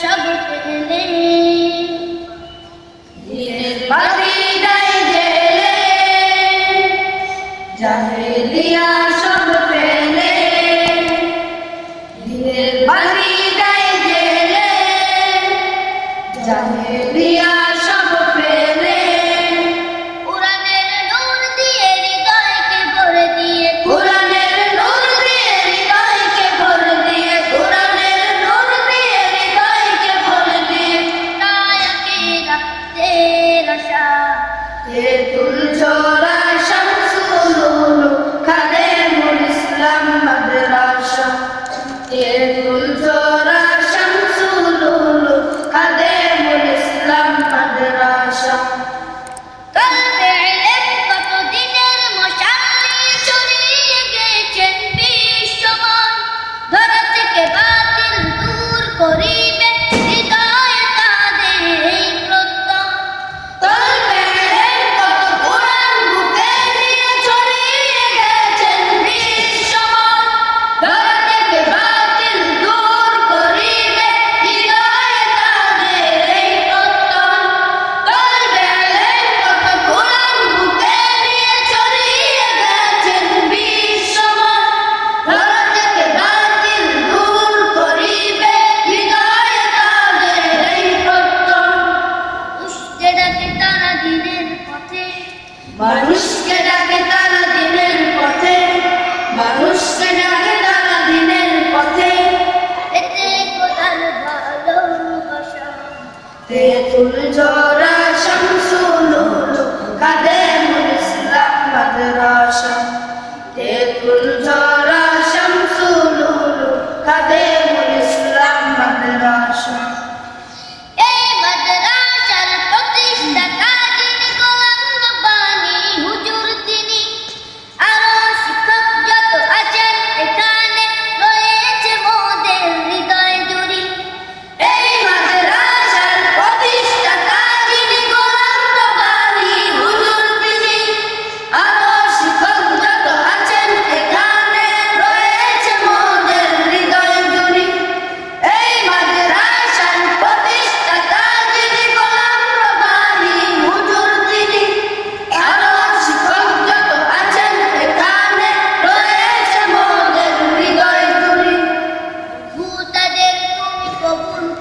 সব ফেলে। তেতুল জোড়া শামসুল কাদেমুল ইসলাম মাদ্রাসা? তেতুল জোড়া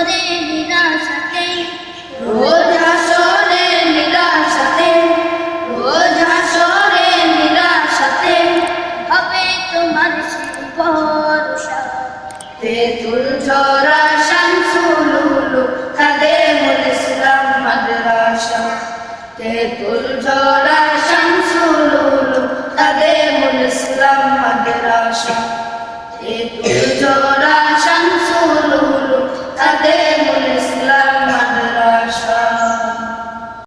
আসরে নিরাশাতে রোজ আসরে নিরাশাতে রোজ আসরে নিরাশাতে হবে তোমার ভরসা। তেতুল ঝরা শামসুলুলু খাদেমুল ইসলাম মাদ্রাসা। তেতুল ঝরা শামসুলুলু খাদেমুল